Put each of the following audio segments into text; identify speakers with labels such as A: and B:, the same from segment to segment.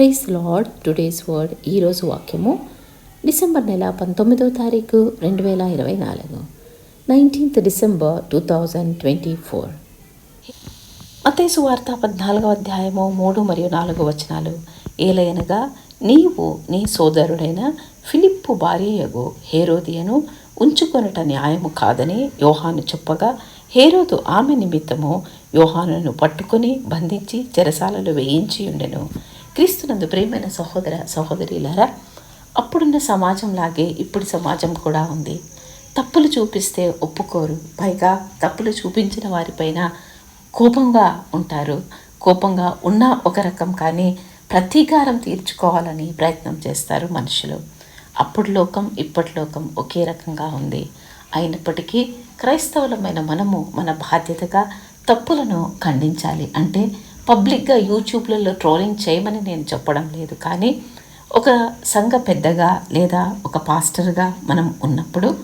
A: Price lord today's word ఈరోజు వాక్యము December నెల పంతొమ్మిదో తారీఖు రెండు వేల ఇరవై నాలుగు. Nineteenth December two thousand twenty four. అతేసు వార్త పద్నాలుగో అధ్యాయము మూడు మరియు నాలుగు వచనాలు. ఏలయనగా నీవు నీ సోదరుడైన ఫిలిప్పు భార్యయగు హేరోదియను ఉంచుకొనట న్యాయము కాదని యోహాను చెప్పగా హేరోదు ఆమె నిమిత్తము యోహానును పట్టుకొని బంధించి చెరసాలలో వేయించి ఉండెను. క్రీస్తునందు ప్రేమైన సహోదర సహోదరిలారా అప్పుడున్న సమాజంలాగే ఇప్పుడు సమాజం కూడా ఉంది. తప్పులు చూపిస్తే ఒప్పుకోరు. పైగా తప్పులు చూపించిన వారిపైన కోపంగా ఉంటారు. కోపంగా ఉన్న ఒక రకం కానీ ప్రతీకారం తీర్చుకోవాలని ప్రయత్నం చేస్తారు మనుషులు. అప్పుడు లోకం ఇప్పటి లోకం ఒకే రకంగా ఉంది. అయినప్పటికీ క్రైస్తవులమైన మనము మన బాధ్యతగా తప్పులను ఖండించాలి. అంటే పబ్లిక్గా యూట్యూబ్లలో ట్రోలింగ్ చేయమని నేను చెప్పడం లేదు. కానీ ఒక సంఘ పెద్దగా లేదా ఒక పాస్టర్గా మనం ఉన్నప్పుడు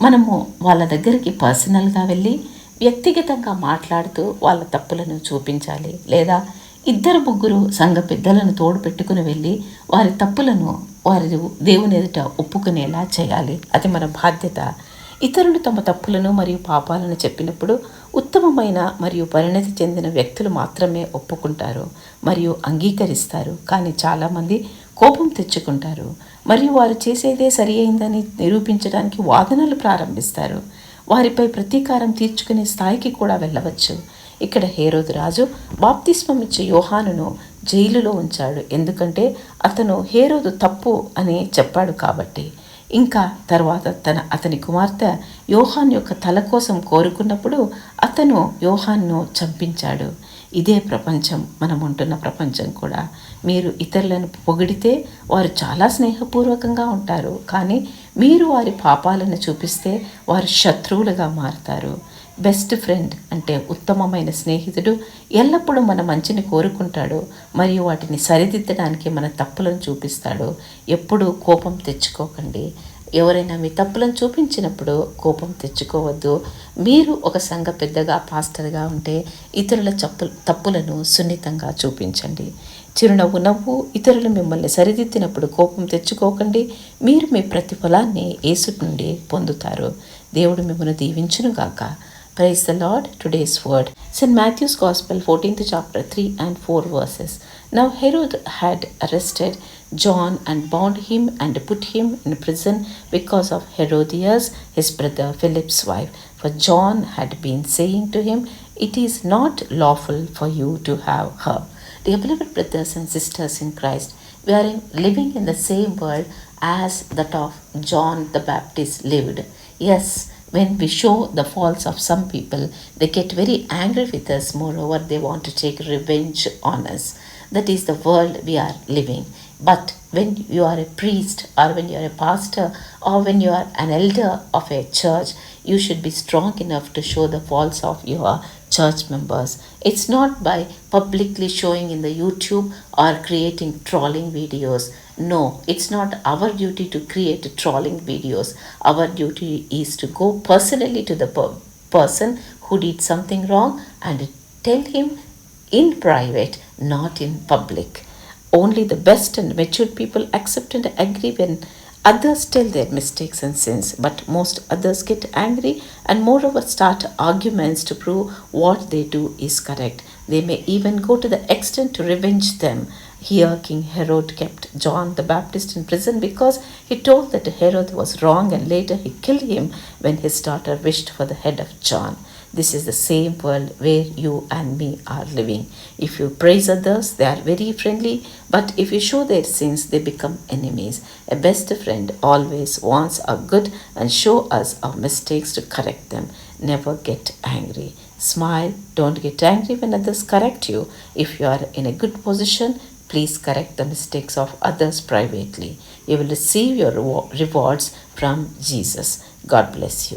A: మనము వాళ్ళ దగ్గరికి పర్సనల్గా వెళ్ళి వ్యక్తిగతంగా మాట్లాడుతూ వాళ్ళ తప్పులను చూపించాలి. లేదా ఇద్దరు ముగ్గురు సంఘ పెద్దలను తోడు పెట్టుకుని వెళ్ళి వారి తప్పులను వారి దేవుని ఎదుట ఒప్పుకునేలా చేయాలి. అది మన బాధ్యత. ఇతరులు తమ తప్పులను మరియు పాపాలను చెప్పినప్పుడు ఉత్తమమైన మరియు పరిణతి చెందిన వ్యక్తులు మాత్రమే ఒప్పుకుంటారు మరియు అంగీకరిస్తారు. కానీ చాలామంది కోపం తెచ్చుకుంటారు. మరియు వారు చేసేదే సరి అయిందని నిరూపించడానికి వాదనలు ప్రారంభిస్తారు. వారిపై ప్రతీకారం తీర్చుకునే స్థాయికి కూడా వెళ్ళవచ్చు. ఇక్కడ హేరోదు రాజు బాప్తిస్మం ఇచ్చే యోహానును జైలులో ఉంచాడు. ఎందుకంటే అతను హేరోదు తప్పు అని చెప్పాడు కాబట్టి. ఇంకా తర్వాత తన అతని కుమార్తె యోహాన్ యొక్క తల కోసం కోరుకున్నప్పుడు అతను యోహాన్ను చంపించాడు. ఇదే ప్రపంచం మనం ఉంటున్న ప్రపంచం కూడా. మీరు ఇతరులను పొగిడితే వారు చాలా స్నేహపూర్వకంగా ఉంటారు. కానీ మీరు వారి పాపాలను చూపిస్తే వారు శత్రువులుగా మారుతారు. బెస్ట్ ఫ్రెండ్ అంటే ఉత్తమమైన స్నేహితుడు ఎల్లప్పుడూ మన మంచిని కోరుకుంటాడు మరియు వాటిని సరిదిద్దడానికి మన తప్పులను చూపిస్తాడు. ఎప్పుడూ కోపం తెచ్చుకోకండి. ఎవరైనా మీ తప్పులను చూపించినప్పుడు కోపం తెచ్చుకోవద్దు. మీరు ఒక సంఘ పెద్దగా పాస్టర్గా ఉంటే ఇతరుల చప్పు తప్పులను సున్నితంగా చూపించండి. చిరునవ్వు నవ్వు ఇతరులు మిమ్మల్ని సరిదిద్దినప్పుడు కోపం తెచ్చుకోకండి. మీరు మీ ప్రతిఫలాన్ని ఏసు నుండి పొందుతారు. దేవుడు మిమ్మల్ని దీవించునుగాక. Praise the Lord. Today's word. St. Matthew's Gospel, 14th chapter, 3 and 4 verses. Now Herod had arrested John and bound him and put him in prison because of Herodias, his brother Philip's wife. For John had been saying to him, It is not lawful for you to have her. Dear beloved brothers and sisters in Christ, we are living in the same world as that of John the Baptist lived. Yes, when we show the faults of some people, they get very angry with us. Moreover, they want to take revenge on us. That is the world we are living. But when you are a priest, or when you are a pastor, or when you are an elder of a church, you should be strong enough to show the faults of your church members. It's not by publicly showing in the YouTube or creating trolling videos. No, it's not our duty to create trolling videos. Our duty is to go personally to the per- person who did something wrong and tell him in private, not in public. Only the best and matured people accept and agree when Others tell their mistakes and sins, but most others get angry and moreover start arguments to prove what they do is correct. They may even go to the extent to revenge them. Here, King Herod kept John the Baptist in prison because he told that Herod was wrong and later he killed him when his daughter wished for the head of John. This is the same world where you and me are living. If you praise others, they are very friendly, but if you show their sins, they become enemies. A best friend always wants our good and show us our mistakes to correct them. Never get angry. Smile, don't get angry when others correct you. If you are in a good position, please correct the mistakes of others privately. You will receive your rewards from Jesus. God bless you.